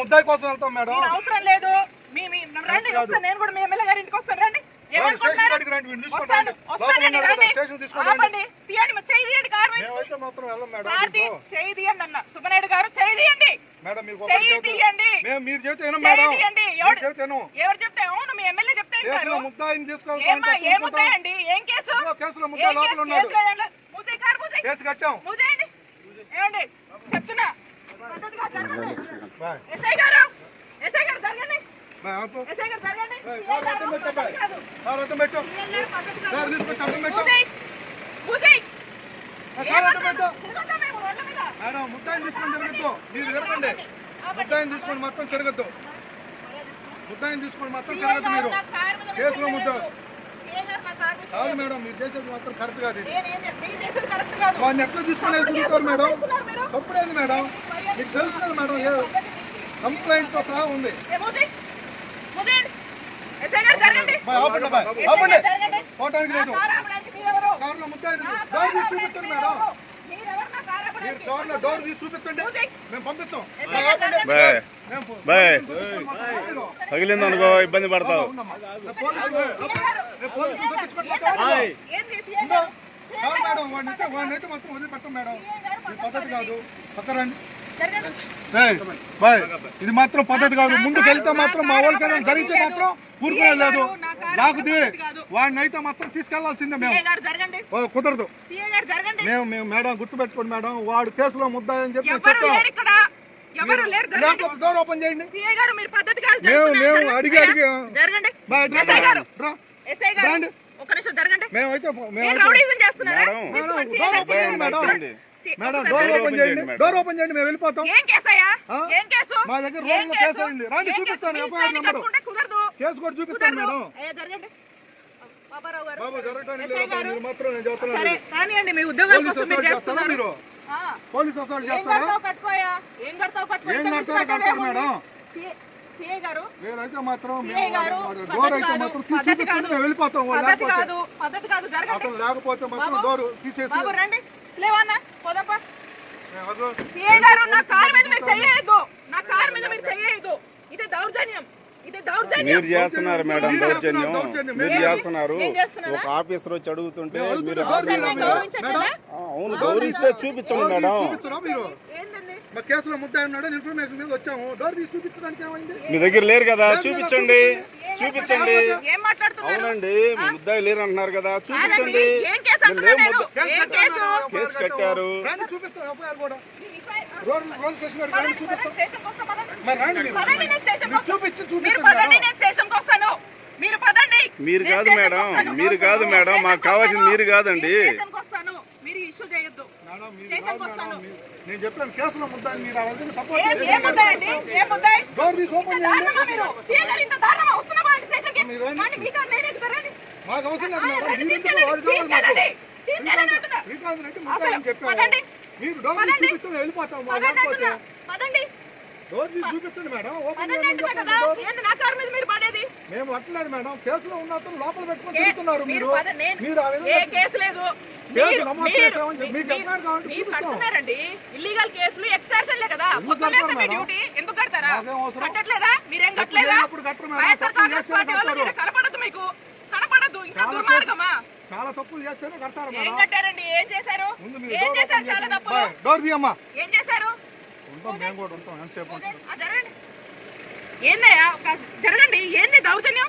ముద్దాయి కోసం వెళ్తాం మేడం అవసరం లేదు నేను కూడా మీ ఎమ్మెల్యే గారి ఇంటికి వస్తాను రండి మేడం సుబ్బనాయుడు గారు చేయండి మేడం తీయండి. మీరు చెబితే మేడం ఎవరు చెప్తాను ఎవరు చెప్తే ఏం కేసు? కేసు? కట్టాం. ఏమండి? చెప్తున్నా. ఎస్ఐ గారు ఎస్ఐ గారు జరగండి. మీద? మేడం ముద్దాయిని తీసుకొని తిరగద్దు. మీరు తిరగండి ముద్దాయిని తీసుకొని మొత్తం తిరగద్దు. ముద్దాయిని తీసుకొని సీఏ తిరగద్దు గారు మీరు. కేసులో ముద్ద కాదు మేడం మీరు చేసేది మాత్రం కరెక్ట్ కాదు కరెక్ట్. వాడిని ఎట్లా తీసుకొని తిరుగుతారు మేడం? తప్పుడేది మేడం. మీకు తెలుసు కదా మేడం ఏ కంప్లైంట్తో సహా ఉంది. ముద్దాయి. పోవటానికి లేదు. మీరెవరు? కారులో ఆపడానికి చూపించండి? మేడం. డోర్ తీసి చూపించండి. మేము పంపించాం బాయ్. తగిలింది అనుకో ఇబ్బంది పడతావు. మేడం వాడిని అయితే- వాడిని అయితే మాత్రం వదిలిపెట్టం మేడం. ఇది పద్ధతి కాదు. ఏయ్, బాయ్. ఇది మాత్రం పద్ధతి కాదు. ముందుకు వెళ్తే మాత్రం మా వాళ్ళకి ఏదైనా జరిగితే మాత్రం ఊరుకునే లేదు. లాగుది వాడిని అయితే మాత్రం తీసుకెళ్ళాల్సిందే మేము. కుదరదు. మేము మేము మేడం గుర్తుపెట్టుకోండి మేడం. వాడు కేసులో ముద్దాయని చెప్పి ఎవరు చెప్తాం లేరు ఇక్కడ. ఎవరు లేరు జరగండి. లేకపోతే డోర్ ఓపెన్ చేయండి. సీఏ గారు మీరు పద్ధతి కాదు మేము-. మేము. అడిగి అడిగి- మేమైతే మేడం. మేడం, డోర్ ఓపెన్ చేయండి డోర్ ఓపెన్ చేయండి చేయండి, డోర్ ఓపెన్ చేయండి. మేము వెళ్ళిపోతాం. ఏం కేసయ్యా ఆ? ఏం కేసు? మా దగ్గర ఏం రోజులో కేసు? అయింది. రండి, చూపిస్తాను, ఎఫ్ఐఆర్ నెంబరు. కేసు కూడా చూపిస్తాను మేడం. బాబు జరగటానికి మాత్రం నేను చెప్తున్నాను పోలీస్ అసలు చేస్తారా. మేడం. మాత్రం డోర్ అయితే వెళ్ళిపోతాం అతను లేకపోతే. మాత్రం. డోర్ తీసేసి నా కార్ మీద మీరు చెయ్యొద్దు. నా కార్ మీద మీరు చెయ్యొద్దు ఇది దౌర్జన్యం ఇది దౌర్జన్యం మీరు చేస్తున్నారు మేడం మీరు దౌర్జన్యం. మీరు? చేస్తున్నారు? ఒక ఆఫీసర్ వచ్చి అడుగుతుంటే మీరు అవును గౌరవిస్తే చూపించండి మేడం. మా కేసులో ముద్దాయి ఉన్నాడు ఇన్ఫర్మేషన్ మీద వచ్చాము. డోర్ తీసి చూపించడానికి ఏమైంది? మీ దగ్గర లేరు కదా చూపించండి. చూపించండి. ఏం మాట్లాడుతున్నారు? అవునండి మీ ముద్దాయి లేరు అంటున్నారు కదా చూపించండి. ఏం కేసు కట్టారు. మరి కాదు మేడం. మీరు కాదు మేడం మాకు కావాల్సింది. మీరు కాదండి నేను స్టేషన్కి వస్తాను మీరు ఇష్యూ చేయొద్దు మేడం, మీరు స్టేషన్కి కాదు వస్తాను. మేడం, మీరు- నేను చెప్పాను కేసులో ముద్దాయి మీరు సపోర్ట్ డోర్ ఓపెన్ చేయండి. మీరు? మాకు అవసరం లేదు. శ్రీకాంత్ రెడ్డి డోర్ తీసి. చూపిస్తే మేము వెళ్ళిపోతాం. డోర్ తీసి చూపించండి మేడం. ఓపెన్ చేయండి. మేము అట్లేదు మేడం. కేసులో ఉన్నప్పుడు లోపల పెట్టుకొని తిరుగుతున్నారు మీరు మీరు. ఆ విధంగా కడుతున్నారండి. ఇల్లీగల్ కేసులు కదా. పొద్దున్నే మీ? డ్యూటీ ఎందుకు కడతారా? కట్టట్లేదా? మీరేం కట్టలేదా. వైఎస్ఆర్ కాంగ్రెస్ పార్టీ వాళ్ళు కనపడదు మీకు. కనపడదు ఇంకా చాలా దుర్మార్గమా? చాలా తప్పులు చేస్తేనే కడతారు ఏం మేడం. కట్టారండి? ఏం చేశారు? ఏం చేశారు ఓపెన్ చాలా చేయండి. తప్పులు. బాయ్, డోర్ తీయమ్మా. ఏం చేశారు? ఉంటాం మేము కూడా ఉంటాం. ఎంతసేపు ఉంటాం ఆ, జరగండి. ఏందయ్యా? జరగండి. ఏంది దౌర్జన్యం?